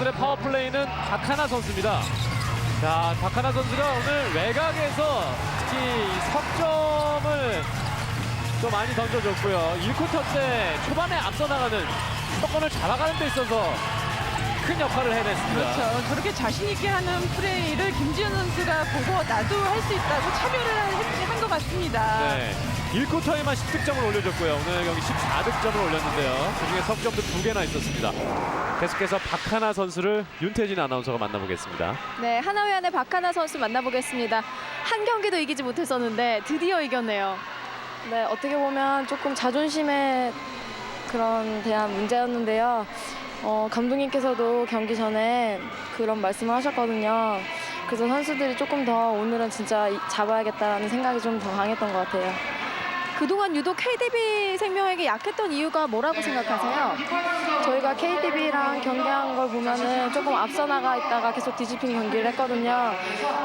오늘의 파워플레이는 박하나 선수입니다. 자, 박하나 선수가 오늘 외곽에서 특히 이 석점을 또 많이 던져줬고요. 1쿼터 때 초반에 앞서 나가는 수도권을 잡아가는 데 있어서 큰 역할을 해냈습니다. 그렇죠. 저렇게 자신 있게 하는 플레이를 김지현 선수가 보고 나도 할 수 있다고 참여를 한 것 같습니다. 네. 1쿼터에만 10득점을 올려줬고요. 오늘 경기 14득점을 올렸는데요. 그중에 석점도 두 개나 있었습니다. 계속해서 박하나 선수를 윤태진 아나운서가 만나보겠습니다. 네, 하나회안의 박하나 선수 만나보겠습니다. 한 경기도 이기지 못했었는데 드디어 이겼네요. 네, 어떻게 보면 조금 자존심에 그런 대한 문제였는데요. 어, 감독님께서도 경기 전에 그런 말씀을 하셨거든요. 그래서 선수들이 조금 더 오늘은 진짜 이- 잡아야겠다는 생각이 좀 더 강했던 것 같아요. 그동안 유독 KDB 생명에게 약했던 이유가 뭐라고 생각하세요? 저희가 KDB랑 경기한 걸 보면은 조금 앞서 나가 있다가 계속 뒤집힌 경기를 했거든요.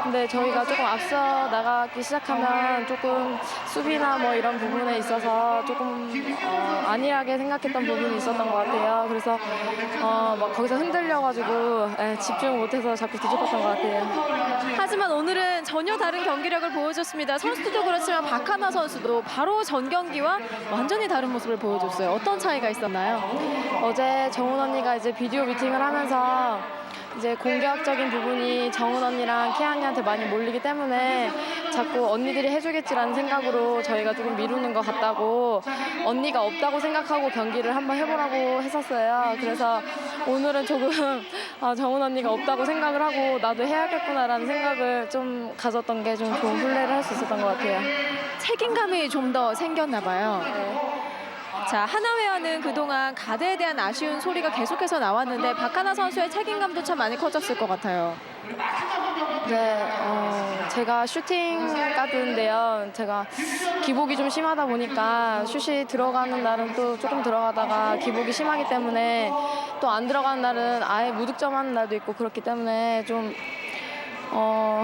근데 저희가 조금 앞서 나가기 시작하면 조금 수비나 뭐 이런 부분에 있어서 조금 어, 안일하게 생각했던 부분이 있었던 것 같아요. 그래서 어, 막 거기서 흔들려가지고 예, 집중 못해서 자꾸 뒤집혔던 것 같아요. 하지만 오늘은 전혀 다른 경기력을 보여줬습니다. 선수도 그렇지만 박하나 선수도 바로 전 경기와 완전히 다른 모습을 보여줬어요. 어떤 차이가 있었나요? 어제 정훈 언니가 이제 비디오 미팅을 하면서 이제 공격적인 부분이 정훈 언니랑 키안이한테 많이 몰리기 때문에 자꾸 언니들이 해주겠지라는 생각으로 저희가 조금 미루는 것 같다고 언니가 없다고 생각하고 경기를 한번 해보라고 했었어요. 그래서 오늘은 조금 아, 정훈 언니가 없다고 생각을 하고 나도 해야겠구나라는 생각을 좀 가졌던 게 좀 좋은 플레이를 할 수 있었던 것 같아요. 책임감이 좀 더 생겼나 봐요. 자, 하나회와는 그동안 가드에 대한 아쉬운 소리가 계속해서 나왔는데 박하나 선수의 책임감도 참 많이 커졌을 것 같아요. 네, 어, 제가 슈팅 가드인데요. 제가 기복이 좀 심하다 보니까 슛이 들어가는 날은 또 조금 들어가다가 기복이 심하기 때문에 또 안 들어가는 날은 아예 무득점하는 날도 있고 그렇기 때문에 좀 어,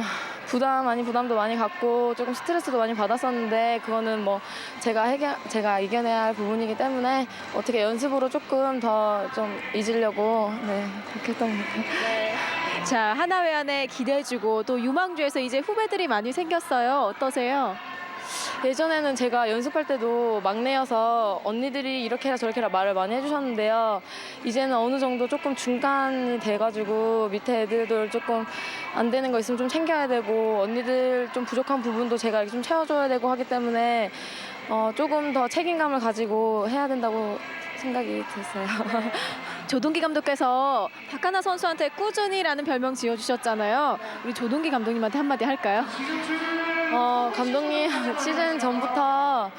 부담 아닌 부담도 많이 갖고 조금 스트레스도 많이 받았었는데 그거는 뭐 제가 해결 제가 이겨내야 할 부분이기 때문에 어떻게 연습으로 조금 더 좀 잊으려고 네 그렇게 했던 것 같아요. 자, 하나회 안에 기대주고 또 유망주에서 이제 후배들이 많이 생겼어요. 어떠세요? 예전에는 제가 연습할 때도 막내여서 언니들이 이렇게 해라 저렇게 해라 말을 많이 해주셨는데요. 이제는 어느 정도 조금 중간이 돼가지고 밑에 애들도 조금 안 되는 거 있으면 좀 챙겨야 되고 언니들 좀 부족한 부분도 제가 이렇게 좀 채워줘야 되고 하기 때문에 어, 조금 더 책임감을 가지고 해야 된다고 생각이 됐어요. 조동기 감독께서 박하나 선수한테 꾸준히라는 별명 지어주셨잖아요. 우리 조동기 감독님한테 한마디 할까요? 어, 감독님 시즌 전부터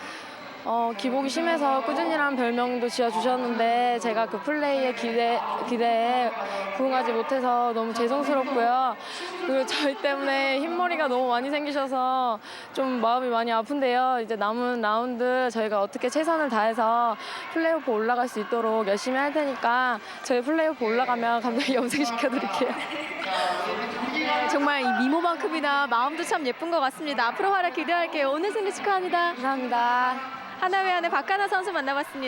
어, 기복이 심해서 꾸준히라는 별명도 지어주셨는데 제가 그 플레이의 기대, 기대에 부응하지 못해서 너무 죄송스럽고요. 그리고 저희 때문에 흰머리가 너무 많이 생기셔서 좀 마음이 많이 아픈데요. 이제 남은 라운드 저희가 어떻게 최선을 다해서 플레이오프 올라갈 수 있도록 열심히 할 테니까 저희 플레이오프 올라가면 감독님 염색시켜드릴게요. 정말 이 미모만큼이나 마음도 참 예쁜 것 같습니다. 앞으로 활약 기대할게요. 오늘 승리 축하합니다. 감사합니다. 하나회 안의 박하나 선수 만나봤습니다.